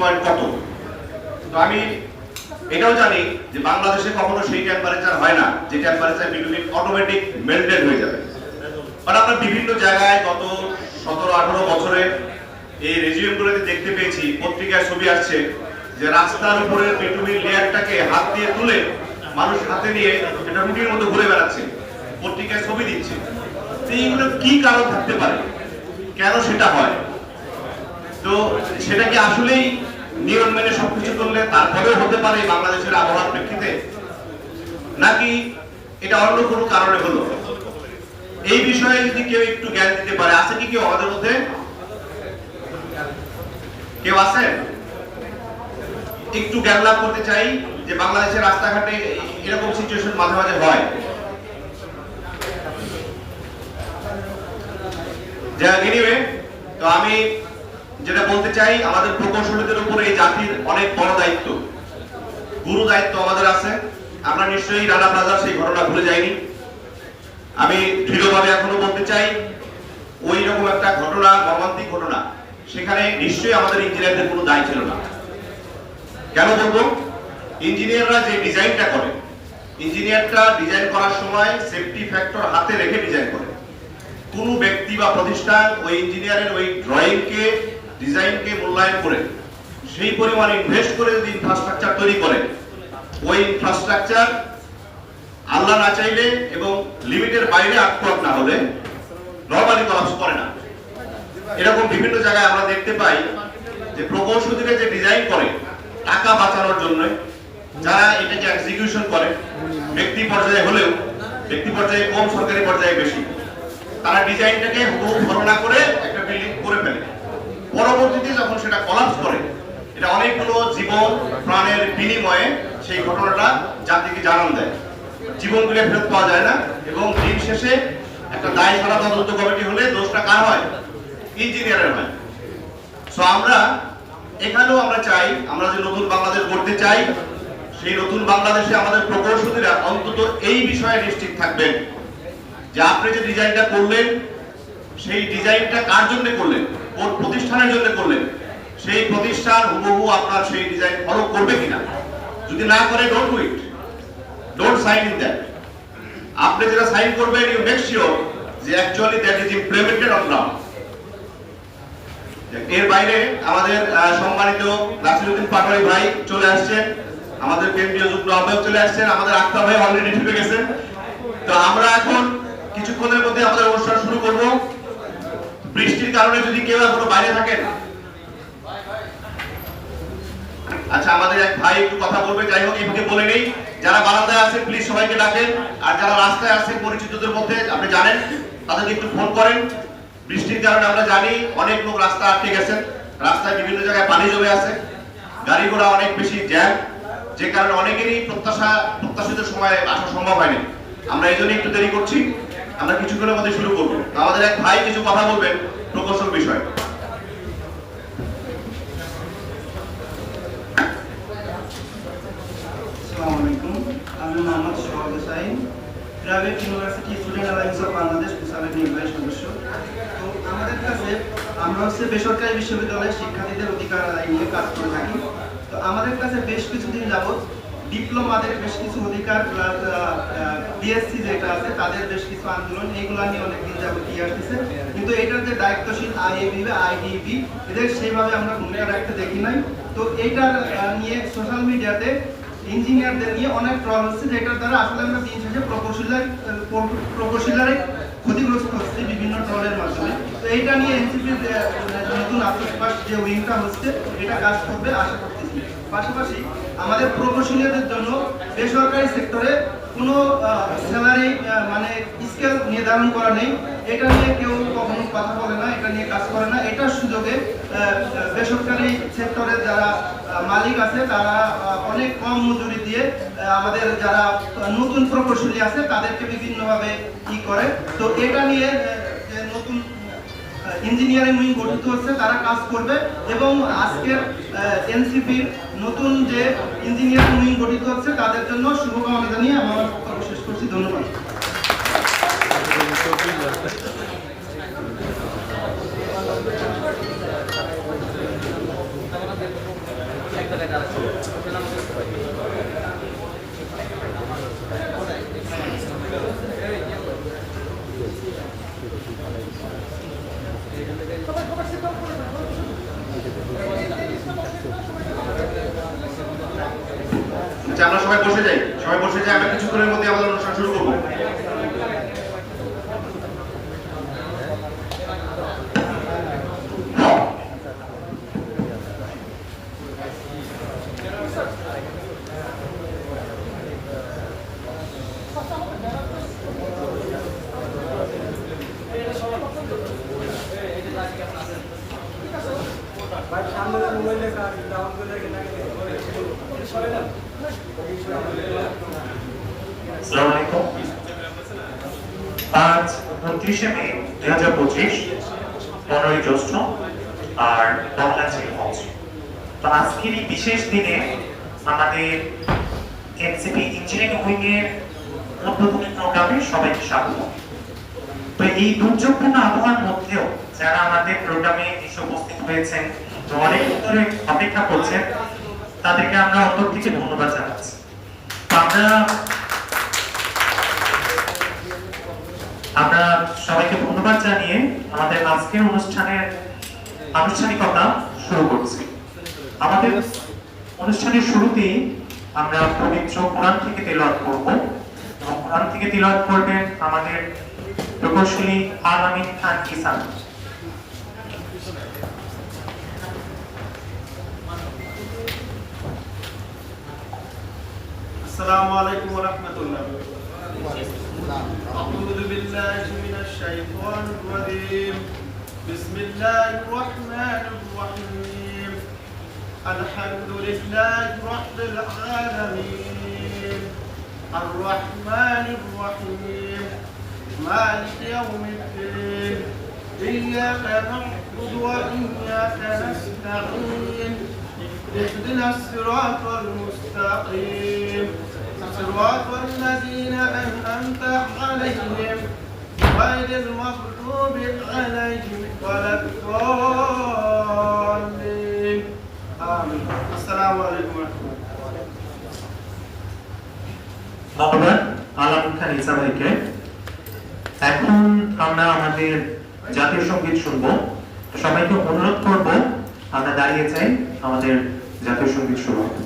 Point কত? তো আমি এটাও জানি যে বাংলাদেশে কখনো সেই টেম্পারেচার হয় না, যে টেম্পারেচার বিটুইন অটোমেটিক মেল্টেড হয়ে যাবে। বাট আমরা বিভিন্ন জায়গায় গত সতেরো, আঠারো বছরে এই রেজিউমগুলোতে দেখতে পেয়েছি পত্রিকায় ছবি আসছে যে রাস্তার উপরে বিটুমিন লেয়ারটাকে হাত দিয়ে তুলে মানুষ হাতে নিয়ে এটা রুটির মতো ঘুরে বেড়াচ্ছে পত্রিকায় ছবি দিচ্ছে। এইগুলো কি কারণ থাকতে পারে? কেন সেটা হয়? তো সেটা কি আসলেই নিয়ম মেনে সবকিছু করলে তারপরেও হতে পারে বাংলাদেশের আবহাওয়ার প্রেক্ষিতে? নাকি এটা অন্য কোনো কারণে হলো? এই বিষয়ে যদি কেউ একটু জ্ঞান দিতে পারে, আছে কি কেউ আমাদের মধ্যে? কেউ আছে? একটু জ্ঞান লাভ করতে চাই যে বাংলাদেশের রাস্তাঘাটে এরকম সিচুয়েশন মাঝে মাঝে হয়। যা এনিওয়ে তো আমি যেটা বলতে চাই, আমাদের প্রকৌশলীদের উপরে এই জাতির অনেক বড় দায়িত্ব। গুরু দায়িত্ব আমাদের আছে। আমরা নিশ্চয়ই রানা প্লাজার সেই ঘটনা ভুলে যাইনি। আমি দৃঢ়ভাবে এখনও বলতে চাই ওই রকম একটা ঘটনা, মর্মান্তিক ঘটনা, সেখানে নিশ্চয়ই আমাদের ইঞ্জিনিয়ারদের কোনো দায় ছিল না। কেন বলব? ইঞ্জিনিয়াররা যে ডিজাইনটা করে, ইঞ্জিনিয়ারটা ডিজাইন করার সময় সেফটি ফ্যাক্টর হাতে রেখে ডিজাইন করে। কোনো ব্যক্তি বা প্রতিষ্ঠান ওই ইঞ্জিনিয়ারের ওই ড্রয়িংকে ডিজাইনকে মূল্যায়ন করে, সেই পরিমাণ ইনভেস্ট করে যদি ইনফ্রাস্ট্রাকচার তৈরি করে, ওই ইনফ্রাস্ট্রাকচার আল্লাহ না চাইলে এবং লিমিটের বাইরে আটক না হলে নর্মালি কলাপস করে না। এরকম বিভিন্ন জায়গায় আমরা দেখতে পাই যে প্রকৌশলীরা যে ডিজাইন করে, টাকা বাঁচানোর জন্য যারা এটাকে এক্সিকিউশন করে, ব্যক্তি পর্যায়ে হলেও, ব্যক্তি পর্যায়ে কম সরকারি পর্যায়ে বেশি, তারা ডিজাইনটাকে হুবহু ধারণা করে একটা বিল্ডিং করে ফেলে। পরবর্তীতে যখন সেটা কলাপস করে, এটা অনেকগুলো জীবন প্রাণের বিনিময়ে সেই ঘটনাটা জাতিকে জানান দেয়। জীবনগুলো ফেরত পাওয়া যায় না এবং দিন শেষে একটা দায় সারা তদন্ত কমিটি হলে দোষটা কার হয়? ইঞ্জিনিয়ারের হয়। সো আমরা এখানেও আমরা চাই, আমরা যে নতুন বাংলাদেশ গড়তে চাই, সেই নতুন বাংলাদেশে আমাদের প্রকৌশলীরা অন্তত এই বিষয়ে নিশ্চিত থাকবেন যে আপনি যে ডিজাইনটা করলেন, সেই ডিজাইনটা কার জন্য করলেন? কোন প্রতিষ্ঠানের জন্য করলেন? সেই প্রতিষ্ঠান হুবহু আপনার সেই ডিজাইন ফলো করবে কিনা? যদি না করে don't do it don't sign in that আপনি যেটা সাইন করবেন ইউ মেক শিওর যে actually that is implemented on ground এর বাইরে আমাদের সম্মানিত নাসিরুদ্দিন পাটোয়ারি ভাই চলে আসছেন, আমাদের কেন্দ্রীয় যুগ্ম আহ্বায়ক চলে আসছেন, আমাদের আক্তার ভাই অলরেডি ঢুকে গেছেন। তো আমরা এখন কিছুক্ষণের মধ্যে আমাদের অনুষ্ঠান শুরু করব। বৃষ্টির কারণে যদি কেউ এখনও বাইরে থাকেন? আচ্ছা আমাদের এক ভাই একটু কথা বলবে, যাই হোক এইভাবে বলে নেই। যারা বারান্দায় আছেন প্লিজ সবাইকে ডাকেন। আর যারা রাস্তায় আছেন, পরিচিতদের মধ্যে, আপনি জানেন, তাদেরকে একটু ফোন করেন। বৃষ্টির কারণে আমরা জানি, অনেক লোক রাস্তা আটকে গেছেন। রাস্তায় বিভিন্ন জায়গায় পানি জমে আছে। গাড়ি ঘোড়া অনেক বেশি জ্যাম। যে কারণে অনেকেরই প্রত্যাশা, প্রত্যাশিত সময়ে আসা সম্ভব হয়নি। আমরা এই জন্য একটু দেরি করছি। আমরা কিছুক্ষণের মধ্যে শুরু করব। আমাদের এক ভাই কিছু কথা বলবেন প্রকৌশল বিষয়। আমরা হচ্ছে বেসরকারি বিশ্ববিদ্যালয়ের শিক্ষার্থীদের অধিকার আদায় নিয়ে কাজ করে থাকি। তো আমাদের কাছে বেশ কিছুদিন যাবৎ ডিপ্লোমাদের বেশ কিছু অধিকার, প্লাস বিএসসি যেটা আছে, তাদের বেশ কিছু আন্দোলন এইগুলো নিয়ে অনেকদিন যাবৎ দিয়ে আসতেছে। কিন্তু এটার যে দায়িত্বশীল আইএবি বা আইডিবি, এদের সেইভাবে আমরা ভূমিকা রাখতে দেখি নাই। তো এইটার নিয়ে সোশ্যাল মিডিয়াতে ইঞ্জিনিয়ারদের নিয়ে অনেক ট্রল হচ্ছে, যেটার দ্বারা আসলে আমরা দিন শেষে প্রকৌশলের প্রকৌশলের ক্ষতিগ্রস্ত হচ্ছে বিভিন্ন ট্রলের মাধ্যমে। তো এইটা নিয়ে এনসিপির নতুন আত্মপ্রকাশ যে উইংটা হচ্ছে, এটা কাজ করবে, আশা করতেছি পাশাপাশি আমাদের প্রকৌশলীদের জন্য বেসরকারি সেক্টরে কোনো স্যালারি মানে স্কেল নির্ধারণ করা নেই। এটা নিয়ে কেউ কখনো কথা বলে না, এটা নিয়ে কাজ করে না। এটার সুযোগে বেসরকারি সেক্টরের যারা মালিক আছে, তারা অনেক কম মজুরি দিয়ে আমাদের যারা নতুন প্রকৌশলী আছে, তাদেরকে বিভিন্নভাবে ই করে। তো এটা নিয়ে ইঞ্জিনিয়ারিং উইং গঠিত হচ্ছে, তারা কাজ করবে এবং আজকের এনসিপির নতুন যে ইঞ্জিনিয়ারিং উইং গঠিত হচ্ছে, তাদের জন্য শুভকামনা জানিয়ে আমার শেষ করছি। ধন্যবাদ আমরা সবাই বসে যাই সবাই বসে যাই আমরা কিছুক্ষণের মধ্যে আমাদের অনুষ্ঠান শুরু করব আজ উনত্রিশে মে, দুই হাজার পঁচিশ, পনেরোই জ্যৈষ্ঠ আর বাংলা হজ তো আজকের এই বিশেষ দিনে আমাদের এনসিপি ইঞ্জিনিয়ারিং উইং এর উদ্বোধনী প্রোগ্রামে সবাইকে স্বাগত। তো এই দুর্যোগপূর্ণ আবহাওয়ার মধ্যেও যারা আমাদের প্রোগ্রামে এসে উপস্থিত হয়েছেন অনেক ধরে অপেক্ষা করছেন তাদেরকে আমরা অন্তর থেকে ধন্যবাদ জানাচ্ছি। আমরা আমরা সবাইকে ধন্যবাদ জানিয়ে আমাদের আজকের অনুষ্ঠানের আনুষ্ঠানিকতা শুরু করছি। আমাদের অনুষ্ঠানের শুরুতেই আমরা পবিত্র কোরআন থেকে তেলাওয়াত করব। এবং কোরআন থেকে তেলাওয়াত করবেন আমাদের প্রকৌশলী আল আমিন খান কিসান। السلام عليكم ورحمة الله. أعوذ بالله من الشيطان الرجيم. بسم الله الرحمن الرحيم. الحمد لله رب العالمين. الرحمن الرحيم. مالك يوم الدين. إياك نعبد وإياك نستعين. اهدنا الصراط المستقيم صراط الذين أنعمت عليهم غير المغضوب عليهم ولا الضالين آمين السلام عليكم ورحمة الله ধন্যবাদ আলাম খান ইসা ভাইকে এখন আমরা আমাদের জাতীয় সঙ্গীত শুনবো সবাইকে অনুরোধ করব আমরা দাঁড়িয়ে চাই আমাদের জাতীয় সংগীত হবে।